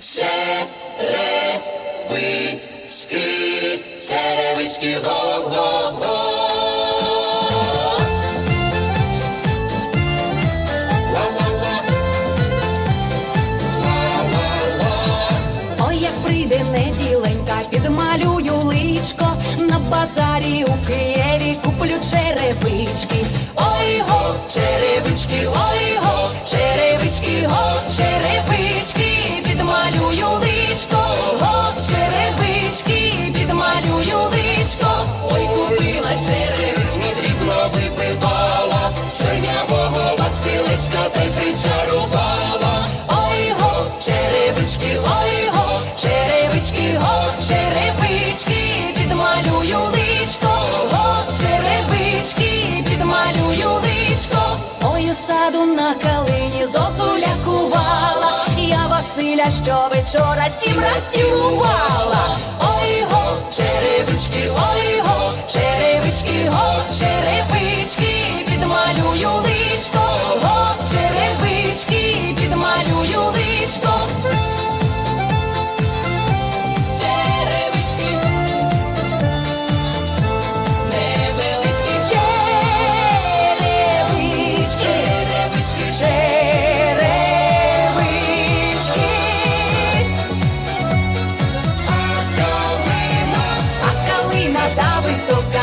Черевички, черевички, гоп-гоп-гоп. базарі у Києві куплю черевички, ой го черевички. Весілля що вечора сім разів бувало. та висока.